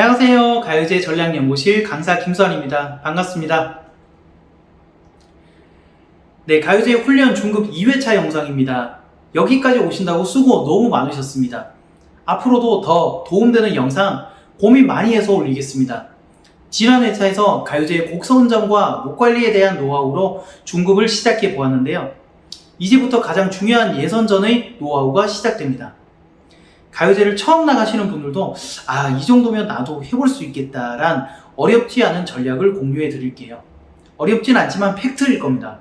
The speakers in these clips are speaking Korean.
안녕하세요. 가요제 전략연구실 강사 김수환입니다. 반갑습니다. 네, 가요제 훈련 중급 2회차 영상입니다. 여기까지 오신다고 수고 너무 많으셨습니다. 앞으로도 더 도움되는 영상 고민 많이 해서 올리겠습니다. 지난 회차에서 가요제의 곡선점과 목 관리에 대한 노하우로 중급을 시작해 보았는데요. 이제부터 가장 중요한 예선전의 노하우가 시작됩니다. 가요제를 처음 나가시는 분들도 아, 이 정도면 나도 해볼 수 있겠다란 어렵지 않은 전략을 공유해 드릴게요. 어렵진 않지만 팩트일 겁니다.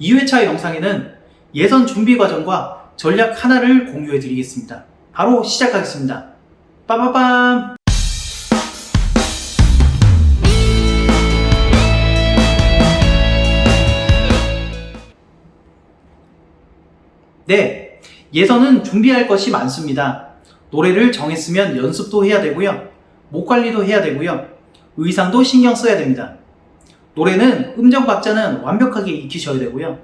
2회차 영상에는 예선 준비 과정과 전략 하나를 공유해 드리겠습니다. 바로 시작하겠습니다. 빠바밤! 네, 예선은 준비할 것이 많습니다. 노래를 정했으면 연습도 해야 되고요. 목 관리도 해야 되고요. 의상도 신경 써야 됩니다. 노래는 음정 박자는 완벽하게 익히셔야 되고요.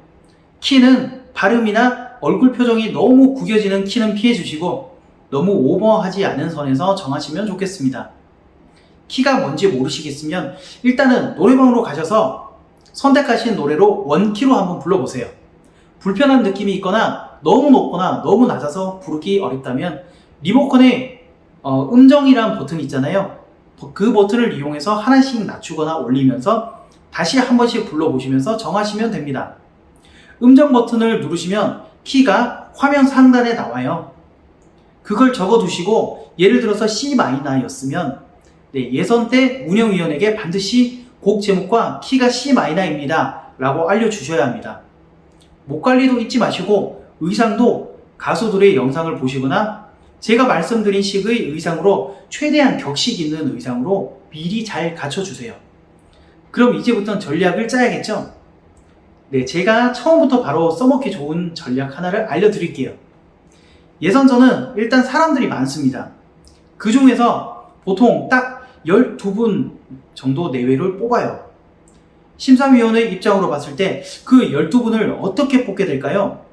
키는 발음이나 얼굴 표정이 너무 구겨지는 키는 피해 주시고 너무 오버하지 않은 선에서 정하시면 좋겠습니다. 키가 뭔지 모르시겠으면 일단은 노래방으로 가셔서 선택하신 노래로 원키로 한번 불러보세요. 불편한 느낌이 있거나 너무 높거나 너무 낮아서 부르기 어렵다면 리모컨에 어, 음정이란 버튼 있잖아요. 그 버튼을 이용해서 하나씩 낮추거나 올리면서 다시 한 번씩 불러보시면서 정하시면 됩니다. 음정 버튼을 누르시면 키가 화면 상단에 나와요. 그걸 적어두시고 예를 들어서 C 마이너였으면 네, 예선 때 운영위원에게 반드시 곡 제목과 키가 C 마이너입니다. 라고 알려주셔야 합니다. 목 관리도 잊지 마시고 의상도 가수들의 영상을 보시거나 제가 말씀드린 식의 의상으로 최대한 격식 있는 의상으로 미리 잘 갖춰주세요. 그럼 이제부터는 전략을 짜야겠죠? 네, 제가 처음부터 바로 써먹기 좋은 전략 하나를 알려드릴게요. 예선전은 일단 사람들이 많습니다. 그 중에서 보통 딱 12분 정도 내외를 뽑아요. 심사위원의 입장으로 봤을 때 그 12분을 어떻게 뽑게 될까요?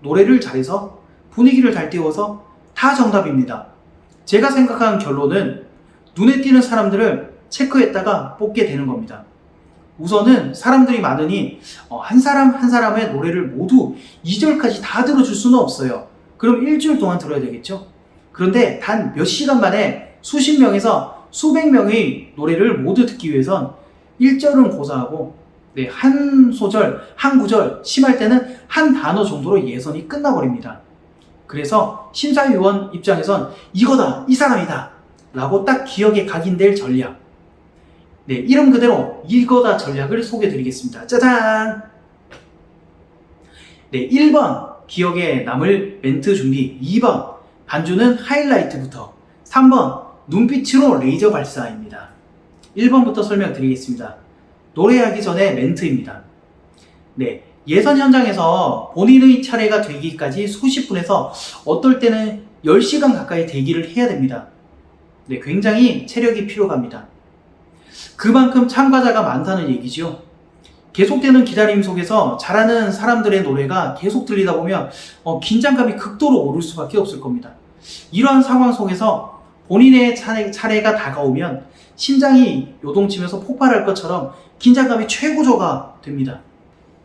노래를 잘해서 분위기를 잘 띄워서 다 정답입니다. 제가 생각한 결론은 눈에 띄는 사람들을 체크했다가 뽑게 되는 겁니다. 우선은 사람들이 많으니 어, 한 사람 한 사람의 노래를 모두 2절까지 다 들어줄 수는 없어요. 그럼 일주일 동안 들어야 되겠죠? 그런데 단 몇 시간 만에 수십 명에서 수백 명의 노래를 모두 듣기 위해선 1절은 고사하고 네, 한 소절, 한 구절, 심할 때는 한 단어 정도로 예선이 끝나버립니다. 그래서 심사위원 입장에선 이거다, 이 사람이다 라고 딱 기억에 각인될 전략. 네, 이름 그대로 이거다 전략을 소개해 드리겠습니다. 짜잔! 네, 1번 기억에 남을 멘트 준비, 2번 반주는 하이라이트부터, 3번 눈빛으로 레이저 발사입니다. 1번부터 설명드리겠습니다. 노래하기 전에 멘트입니다. 네, 예선 현장에서 본인의 차례가 되기까지 수십 분에서 어떨 때는 10시간 가까이 대기를 해야 됩니다. 네, 굉장히 체력이 필요합니다. 그만큼 참가자가 많다는 얘기죠. 계속되는 기다림 속에서 잘하는 사람들의 노래가 계속 들리다 보면 어, 긴장감이 극도로 오를 수밖에 없을 겁니다. 이러한 상황 속에서 본인의 차례, 차례가 다가오면 심장이 요동치면서 폭발할 것처럼 긴장감이 최고조가 됩니다.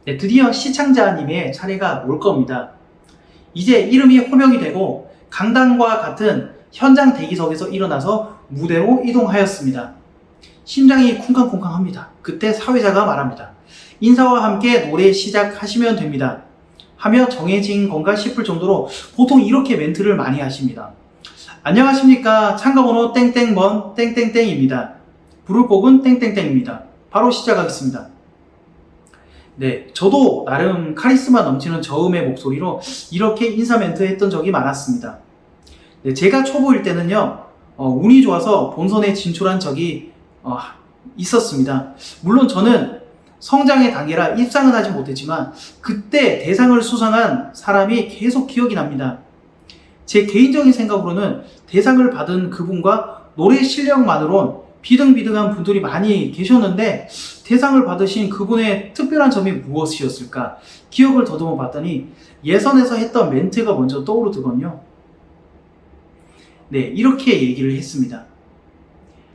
네, 드디어 시청자님의 차례가 올 겁니다. 이제 이름이 호명이 되고 강당과 같은 현장 대기석에서 일어나서 무대로 이동하였습니다. 심장이 쿵쾅쿵쾅합니다. 그때 사회자가 말합니다. 인사와 함께 노래 시작하시면 됩니다. 하며 정해진 건가 싶을 정도로 보통 이렇게 멘트를 많이 하십니다. 안녕하십니까. 참가번호 땡땡번 땡땡땡입니다. 부를 곡은 땡땡땡입니다. 바로 시작하겠습니다. 네, 저도 나름 카리스마 넘치는 저음의 목소리로 이렇게 인사 멘트 했던 적이 많았습니다. 네, 제가 초보일 때는요, 어, 운이 좋아서 본선에 진출한 적이 어, 있었습니다. 물론 저는 성장의 단계라 입상은 하지 못했지만 그때 대상을 수상한 사람이 계속 기억이 납니다. 제 개인적인 생각으로는 대상을 받은 그분과 노래 실력만으론 비등비등한 분들이 많이 계셨는데 대상을 받으신 그분의 특별한 점이 무엇이었을까 기억을 더듬어 봤더니 예선에서 했던 멘트가 먼저 떠오르더군요. 네, 이렇게 얘기를 했습니다.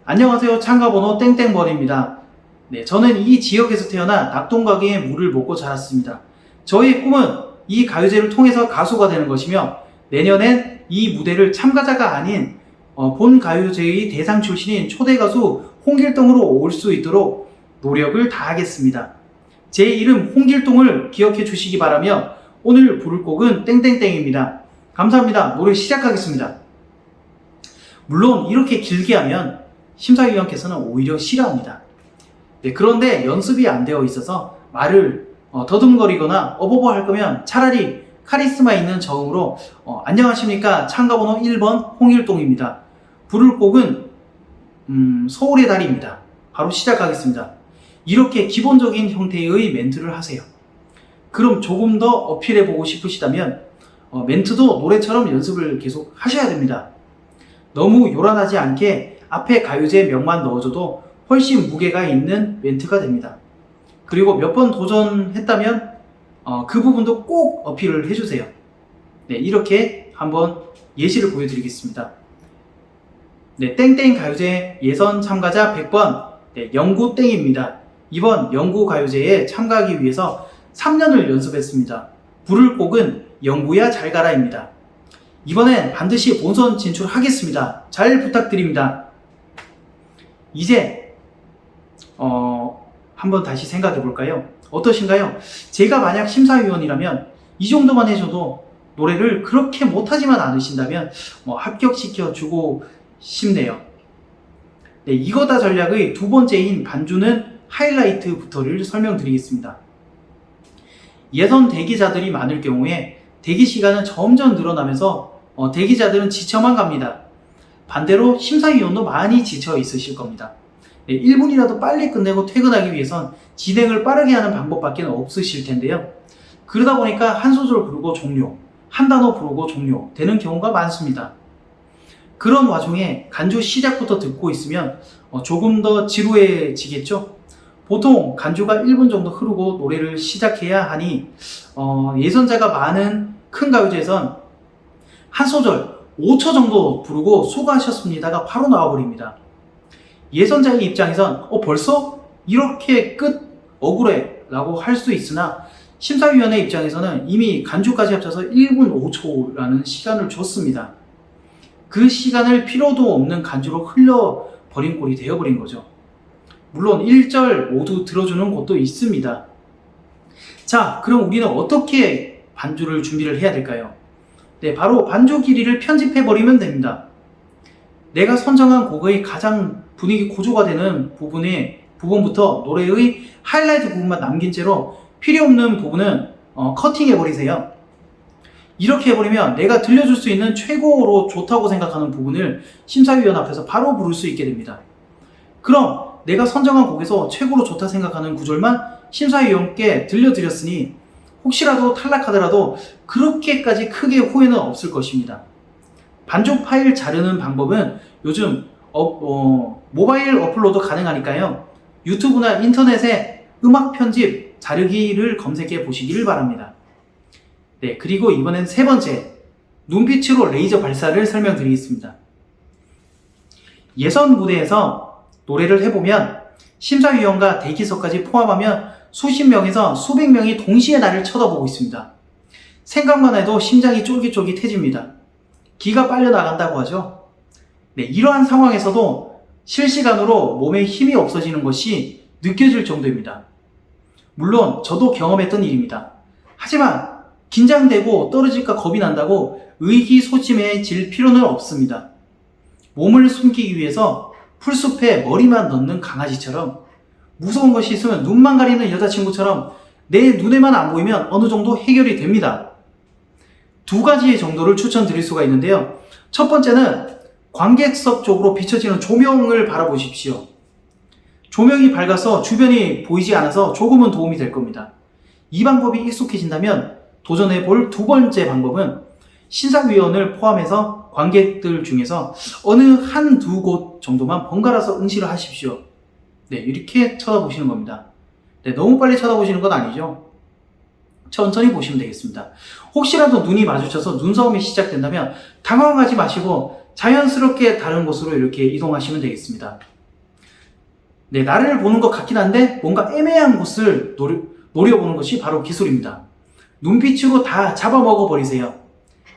안녕하세요. 참가번호 땡땡벌입니다. 네, 저는 이 지역에서 태어나 낙동강의 물을 먹고 자랐습니다. 저희의 꿈은 이 가요제를 통해서 가수가 되는 것이며 내년엔 이 무대를 참가자가 아닌 어, 본 가요제의 대상 출신인 초대 가수 홍길동으로 올 수 있도록 노력을 다하겠습니다. 제 이름 홍길동을 기억해 주시기 바라며 오늘 부를 곡은 땡땡땡입니다. 감사합니다. 노래 시작하겠습니다. 물론 이렇게 길게 하면 심사위원께서는 오히려 싫어합니다. 네, 그런데 연습이 안 되어 있어서 말을 어, 더듬거리거나 어버버 할 거면 차라리 카리스마 있는 저음으로 어, 안녕하십니까 참가번호 1번 홍일동입니다. 부를 곡은 음, 서울의 달입니다. 바로 시작하겠습니다. 이렇게 기본적인 형태의 멘트를 하세요. 그럼 조금 더 어필해 보고 싶으시다면 어, 멘트도 노래처럼 연습을 계속 하셔야 됩니다. 너무 요란하지 않게 앞에 가요제 명만 넣어줘도 훨씬 무게가 있는 멘트가 됩니다. 그리고 몇 번 도전했다면 어, 그 부분도 꼭 어필을 해주세요. 네, 이렇게 한번 예시를 보여드리겠습니다. 네, 땡땡 가요제 예선 참가자 100번 네, 영구 땡입니다. 이번 영구 가요제에 참가하기 위해서 3년을 연습했습니다. 부를 곡은 영구야 잘 가라입니다. 이번엔 반드시 본선 진출하겠습니다. 잘 부탁드립니다. 이제 어, 한번 다시 생각해 볼까요? 어떠신가요? 제가 만약 심사위원이라면 이 정도만 해줘도 노래를 그렇게 못하지만 않으신다면 뭐 합격시켜 주고 싶네요. 네, 이거다 전략의 두 번째인 반주는 하이라이트부터를 설명드리겠습니다. 예선 대기자들이 많을 경우에 대기 시간은 점점 늘어나면서 어, 대기자들은 지쳐만 갑니다. 반대로 심사위원도 많이 지쳐 있으실 겁니다. 네, 1분이라도 빨리 끝내고 퇴근하기 위해선 진행을 빠르게 하는 방법밖에 없으실 텐데요. 그러다 보니까 한 소절 부르고 종료, 한 단어 부르고 종료 되는 경우가 많습니다. 그런 와중에 간주 시작부터 듣고 있으면 어, 조금 더 지루해지겠죠? 보통 간주가 1분 정도 흐르고 노래를 시작해야 하니 어, 예선자가 많은 큰 가요제에선 한 소절 5초 정도 부르고 수고하셨습니다가 바로 나와버립니다. 예선자의 입장에선 어 벌써 이렇게 끝 억울해 라고 할 수 있으나 심사위원회 입장에서는 이미 간주까지 합쳐서 1분 5초라는 시간을 줬습니다. 그 시간을 필요도 없는 간주로 흘려버린 꼴이 되어버린 거죠. 물론 1절 모두 들어주는 곳도 있습니다. 자, 그럼 우리는 어떻게 반주를 준비를 해야 될까요? 네, 바로 반주 길이를 편집해버리면 됩니다. 내가 선정한 곡의 가장 분위기 고조가 되는 부분의 부분부터 노래의 하이라이트 부분만 남긴 채로 필요 없는 부분은 어, 커팅해 버리세요. 이렇게 해버리면 내가 들려줄 수 있는 최고로 좋다고 생각하는 부분을 심사위원 앞에서 바로 부를 수 있게 됩니다. 그럼 내가 선정한 곡에서 최고로 좋다 생각하는 구절만 심사위원께 들려드렸으니 혹시라도 탈락하더라도 그렇게까지 크게 후회는 없을 것입니다. 반주 파일 자르는 방법은 요즘 어, 어, 모바일 어플로도 가능하니까요. 유튜브나 인터넷에 음악 편집 자르기를 검색해 보시기를 바랍니다. 네, 그리고 이번엔 세 번째, 눈빛으로 레이저 발사를 설명드리겠습니다. 예선 무대에서 노래를 해보면 심사위원과 대기석까지 포함하면 수십 명에서 수백 명이 동시에 나를 쳐다보고 있습니다. 생각만 해도 심장이 쫄깃쫄깃해집니다. 기가 빨려 나간다고 하죠. 네, 이러한 상황에서도 실시간으로 몸에 힘이 없어지는 것이 느껴질 정도입니다. 물론 저도 경험했던 일입니다. 하지만 긴장되고 떨어질까 겁이 난다고 의기소침해질 필요는 없습니다. 몸을 숨기기 위해서 풀숲에 머리만 넣는 강아지처럼 무서운 것이 있으면 눈만 가리는 여자친구처럼 내 눈에만 안 보이면 어느 정도 해결이 됩니다. 두 가지 정도를 추천드릴 수가 있는데요. 첫 번째는 관객석 쪽으로 비춰지는 조명을 바라보십시오. 조명이 밝아서 주변이 보이지 않아서 조금은 도움이 될 겁니다. 이 방법이 익숙해진다면 도전해 볼 두 번째 방법은 심사위원을 포함해서 관객들 중에서 어느 한 두 곳 정도만 번갈아서 응시를 하십시오. 네, 이렇게 쳐다보시는 겁니다. 네, 너무 빨리 쳐다보시는 건 아니죠. 천천히 보시면 되겠습니다. 혹시라도 눈이 마주쳐서 눈싸움이 시작된다면 당황하지 마시고 자연스럽게 다른 곳으로 이렇게 이동하시면 되겠습니다. 네, 나를 보는 것 같긴 한데 뭔가 애매한 곳을 노려, 노려보는 것이 바로 기술입니다. 눈빛으로 다 잡아먹어 버리세요.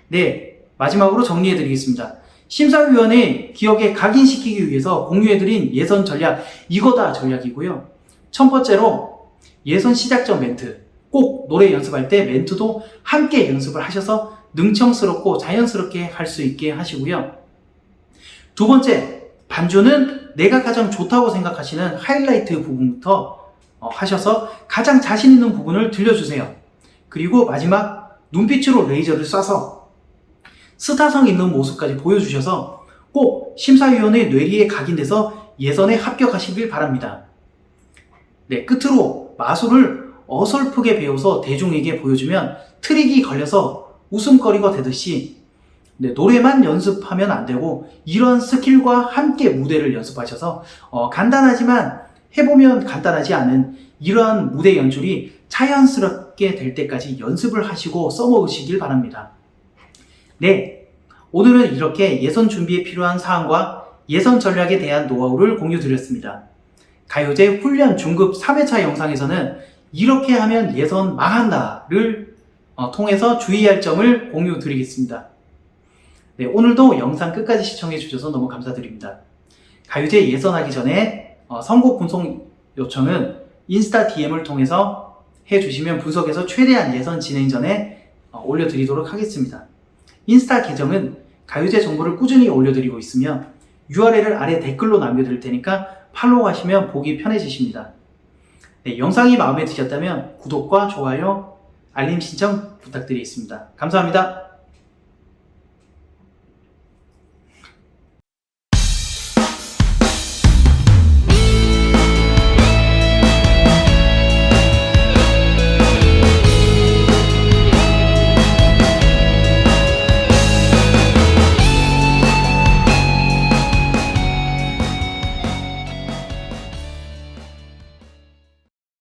네, 마지막으로 정리해 드리겠습니다. 심사위원회 기억에 각인시키기 위해서 공유해드린 예선 전략, 이거다 전략이고요. 첫 번째로 예선 시작 전 멘트. 꼭 노래 연습할 때 멘트도 함께 연습을 하셔서 능청스럽고 자연스럽게 할 수 있게 하시고요. 두 번째, 반주는 내가 가장 좋다고 생각하시는 하이라이트 부분부터 어, 하셔서 가장 자신 있는 부분을 들려주세요. 그리고 마지막 눈빛으로 레이저를 쏴서 스타성 있는 모습까지 보여주셔서 꼭 심사위원회 뇌리에 각인돼서 예선에 합격하시길 바랍니다. 네, 끝으로 마술을 어설프게 배워서 대중에게 보여주면 트릭이 걸려서 웃음거리가 되듯이 네, 노래만 연습하면 안 되고 이런 스킬과 함께 무대를 연습하셔서 어, 간단하지만 해보면 간단하지 않은 이러한 무대 연출이 자연스럽게 될 때까지 연습을 하시고 써먹으시길 바랍니다. 네, 오늘은 이렇게 예선 준비에 필요한 사항과 예선 전략에 대한 노하우를 공유 드렸습니다. 가요제 훈련 중급 3회차 영상에서는 이렇게 하면 예선 망한다를 어, 통해서 주의할 점을 공유 드리겠습니다. 네, 오늘도 영상 끝까지 시청해 주셔서 너무 감사드립니다. 가요제 예선하기 전에 어, 선곡 분석 요청은 인스타 DM을 통해서 해 주시면 분석해서 최대한 예선 진행 전에 어, 올려드리도록 하겠습니다. 인스타 계정은 가요제 정보를 꾸준히 올려드리고 있으며 URL을 아래 댓글로 남겨드릴 테니까 팔로우 하시면 보기 편해지십니다. 네, 영상이 마음에 드셨다면 구독과 좋아요, 알림 신청 부탁드리겠습니다. 감사합니다.